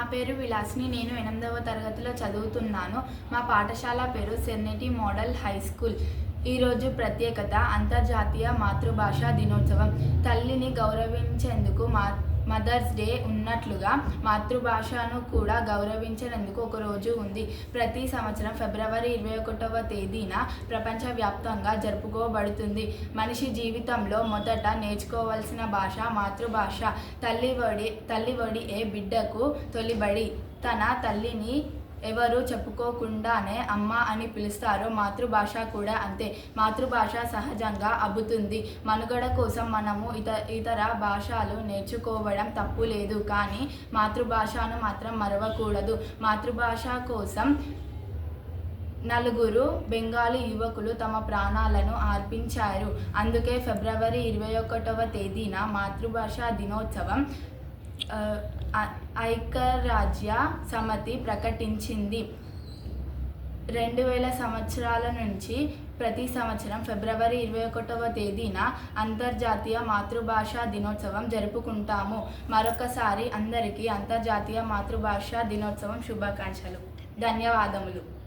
నా పేరు విలాస్ని. నేను ఎనిమిదవ తరగతిలో చదువుతున్నాను. మా పాఠశాల పేరు సెర్నిటీ మోడల్ హై స్కూల్. ఈరోజు ప్రత్యేకత అంతర్జాతీయ మాతృభాష దినోత్సవం. తల్లిని గౌరవించేందుకు మా మదర్స్ డే ఉన్నట్లుగా మాతృభాషను కూడా గౌరవించినందుకు ఒక రోజు ఉంది. ప్రతి సంవత్సరం ఫిబ్రవరి ఇరవై ఒకటవ తేదీన ప్రపంచవ్యాప్తంగా జరుపుకోబడుతుంది. మనిషి జీవితంలో మొదట నేర్చుకోవాల్సిన భాష మాతృభాష. తల్లి ఒడి తల్లి ఒడి ఏ బిడ్డకు తొలిబడి తన తల్లిని ఎవరు చెప్పుకోకుండానే అమ్మ అని పిలుస్తారో మాతృభాష కూడా అంతే. మాతృభాష సహజంగా అబ్బుతుంది. మనుగడ కోసం మనము ఇత ఇతర భాషలు నేర్చుకోవడం తప్పు లేదు. కానీ మాతృభాషను మాత్రం మరవకూడదు. మాతృభాష కోసం నలుగురు బెంగాలీ యువకులు తమ ప్రాణాలను అర్పించారు. అందుకే ఫిబ్రవరి ఇరవై ఒకటవ తేదీన మాతృభాష దినోత్సవం ఐక్యరాజ్య సమితి ప్రకటించింది. రెండు వేల సంవత్సరాల నుంచి ప్రతి సంవత్సరం ఫిబ్రవరి ఇరవై ఒకటవ తేదీన అంతర్జాతీయ మాతృభాష దినోత్సవం జరుపుకుంటాము. మరొకసారి అందరికీ అంతర్జాతీయ మాతృభాష దినోత్సవం శుభాకాంక్షలు. ధన్యవాదములు.